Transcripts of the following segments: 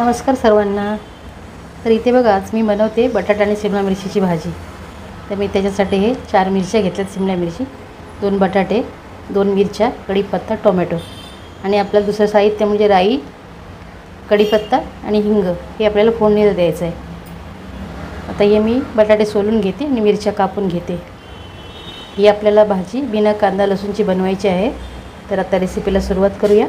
नमस्कार सर्वांना. तर इथे बघा आज मी बनवते बटाटा आणि शिमला मिरचीची भाजी. तर मी त्याच्यासाठी हे चार मिरच्या घेतल्यात शिमला मिरची दोन बटाटे दोन मिरच्या कढीपत्ता टोमॅटो. आणि आपलं दुसरं साहित्य म्हणजे राई कढीपत्ता आणि हिंग हे आपल्याला फोडणीला द्यायचं आहे. आता हे मी बटाटे सोलून घेते आणि मिरच्या कापून घेते. ही आपल्याला भाजी बिना कांदा लसूणची बनवायची आहे. तर आता रेसिपीला सुरुवात करूया.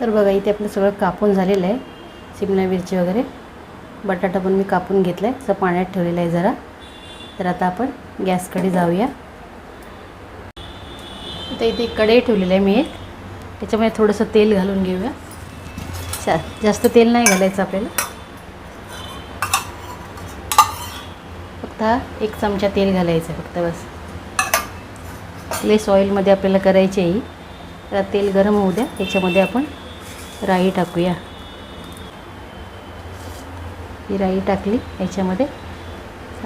तर बघा इथे आपलं सगळं कापून झालेलं आहे. शिमला मिरची वगैरे. बटाटा पण मी कापून घेतला आहे असं पाण्यात ठेवलेलं आहे जरा. तर आता आपण गॅसकडे जाऊया. तर इथे कढई ठेवलेलं आहे मी एक. त्याच्यामध्ये थोडंसं तेल घालून घेऊया. चा जास्त तेल नाही घालायचं आपल्याला. फक्त हा एक चमचा तेल घालायचं आहे फक्त बस. लेस ऑइलमध्ये आपल्याला करायची आहे तर तेल गरम होऊ द्या. त्याच्यामध्ये आपण राई टाकूया. ही राई टाकली याच्यामध्ये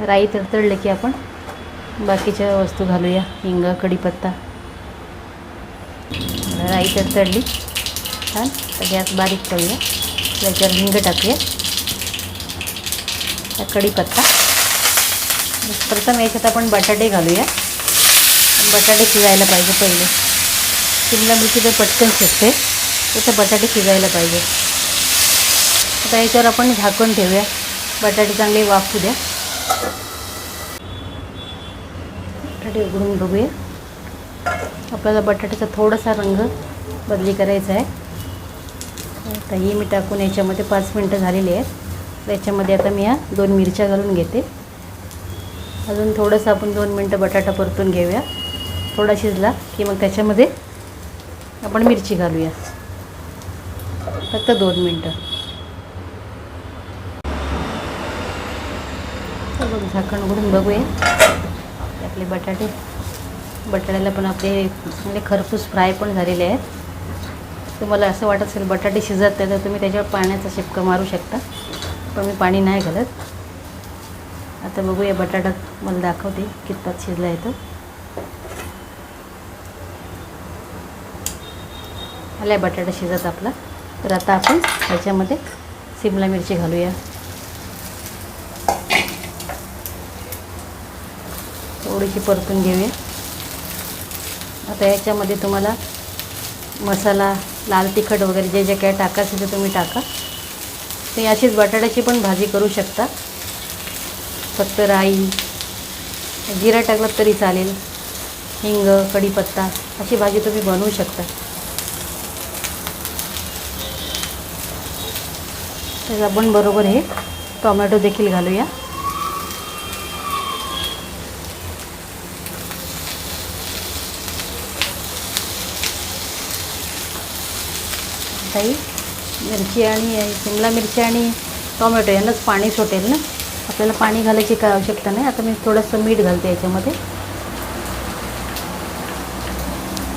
राई तडतडले की आपण बाकीच्या वस्तू घालूया हिंग कढीपत्ता. राई तडतडली छान गॅस बारीक करूया त्याच्यावर हिंग टाकूया. त्या कढीपत्ता. प्रथम याच्यात आपण बटाटे घालूया. बटाटे शिजायला पाहिजे पहिले. शिमला मिरची तर पटकन शिजते. तसं बटाटे शिजायला पाहिजे. आता याच्यावर आपण झाकून ठेवूया. बटाटे चांगले वाफू द्या. बटाटे उघडून बघूया. आपल्याला बटाट्याचा थोडासा रंग बदली करायचा आहे. आता ही मी टाकून याच्यामध्ये पाच मिनटं झालेली आहेत. याच्यामध्ये आता मी ह्या दोन मिरच्या घालून घेते. अजून थोडंसं आपण दोन मिनटं बटाटा परतून घेऊया. थोडा शिजला की मग त्याच्यामध्ये आपण मिरची घालूया. फक्त दोन मिनटं. बघ झाकण उघडून बघूया. आपले बटाटे. बटाट्याला पण आपले म्हणजे खरपूस फ्राय पण झालेले आहेत. तुम्हाला असं वाटत असेल बटाटे शिजत नाही तर तुम्ही त्याच्यावर पाण्याचा शिपका मारू शकता. पण मी पाणी नाही घालत. आता बघूया बटाटा मला दाखवते कितपत शिजला येतो आला बटाटा शिजत आपला. तर आता आपण ह्याच्यामध्ये सिमला मिरची घालूया. थोडीशी परतून घेऊया. आता याच्यामध्ये तुम्हाला मसाला लाल तिखट वगैरे जे जे काय टाकायचं ते तुम्ही टाका. ते अशीच बटाट्याची पण भाजी करू शकता. फक्त राई जिरा टाकलात तरी चालेल. हिंग कढीपत्ता अशी भाजी तुम्ही बनवू शकता. तर आपण बरोबर हे टोमॅटो देखील घालूया. ताई मिरची आणि शिमला मिरची आणि टोमॅटो यांनाच पाणी सुटेल ना? आपल्याला पाणी घालायची काय आवश्यकता नाही. आता मी थोडंसं मीठ घालते याच्यामध्ये.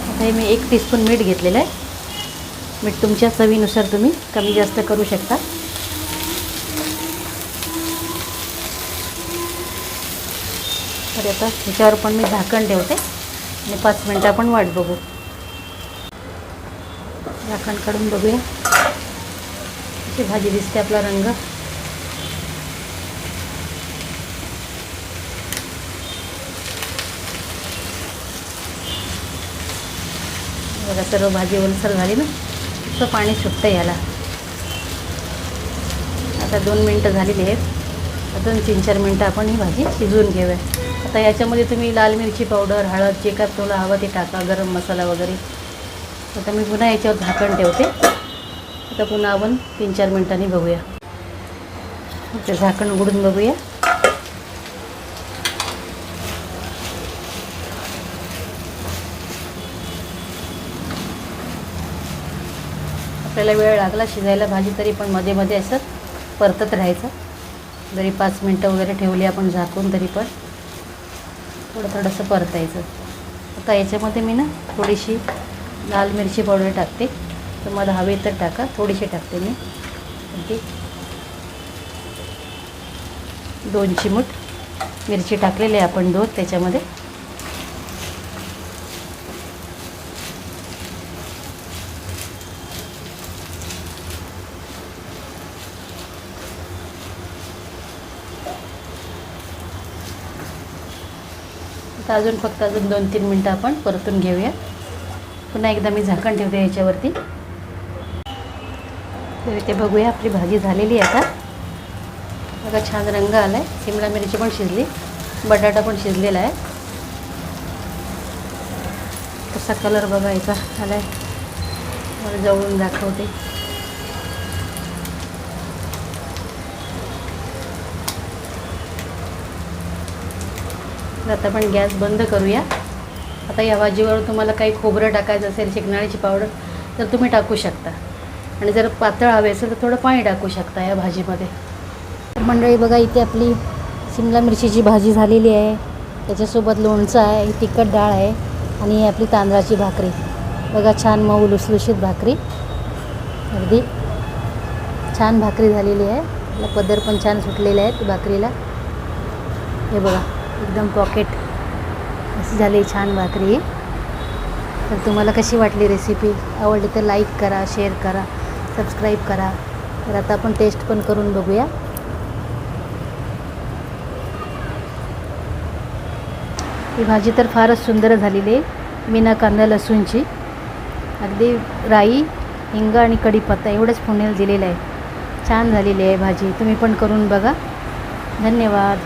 आता हे मी एक टीस्पून मीठ घेतलेलं आहे. मीठ तुमच्या चवीनुसार तुम्ही कमी जास्त करू शकता. तर आता ह्याच्यावर पण मी झाकण ठेवते. आणि पाच मिनटं आपण वाट बघू. झाकण काढून बघूया. अशी भाजी दिसते आपला रंग. बघा सर्व भाजी ओलसर झाली ना? नुसतं पाणी सुटतं याला. आता दोन मिनटं झालेली आहेत. अजून तीन चार मिनटं आपण ही भाजी शिजवून घेऊया. आता याच्यामध्ये तुम्ही लाल मिरची पावडर हळद जे काय तुला हवं ते टाका गरम मसाला वगैरे. आता मी पुन्हा याच्यावर झाकण ठेवते. आता पुन्हा आपण तीन चार मिनटांनी बघूया. ते झाकण उघडून बघूया. आपल्याला वेळ लागला शिजायला भाजी तरी पण मध्ये मध्ये असं परतत राहायचं. जरी पाच मिनटं वगैरे ठेवली आपण झाकून तरी पण. थोडं थोडंसं परतायचं. आता याच्यामध्ये मी ना थोडीशी लाल मिरची पावडर टाकते. तुम्हाला हवे तर टाका थोडीशी टाकते मी. अगदी दोन चिमूट मिरची टाकलेली आहे आपण दोन त्याच्यामध्ये तर अजून फक्त अजून दोन तीन मिनटं आपण परतून घेऊया. पुन्हा एकदा मी झाकण ठेवते याच्यावरती. तर इथे बघूया आपली भाजी झालेली आहे आता. बघा छान रंग आला आहे शिमला मिरची पण शिजली. बटाटा पण शिजलेला आहे. कसा कलर बघायचा आला आहे मला जवळून दाखवते. तर आता आपण गॅस बंद करूया. आता या भाजीवर तुम्हाला काही खोबरं टाकायचं असेल शेंगदाण्याची पावडर तर तुम्ही टाकू शकता. आणि जर पातळ हवे असेल तर थोडं पाणी टाकू शकता या भाजीमध्ये. तर मंडळी बघा इथे आपली शिमला मिरचीची भाजी झालेली आहे. त्याच्यासोबत लोणचं आहे ही तिखट डाळ आहे आणि ही आपली तांदळाची भाकरी. बघा छान मऊ लुसलुशीत भाकरी. अगदी छान भाकरी झालेली आहे. पदर पण छान सुटलेले आहेत भाकरीला. हे बघा. एकदम पॉकेट अशी झाली छान भाकरी. तर तुम्हाला कशी वाटली रेसिपी आवडली तर लाईक करा शेअर करा सबस्क्राईब करा. तर आता आपण टेस्ट पण करून बघूया. ही भाजी तर फारच सुंदर झालेली आहे. बिना कांदा लसूणची. अगदी राई हिंगा आणि कढीपत्ता एवढंच पुण्याला दिलेलं आहे. छान झालेली आहे भाजी. तुम्ही पण करून बघा. धन्यवाद.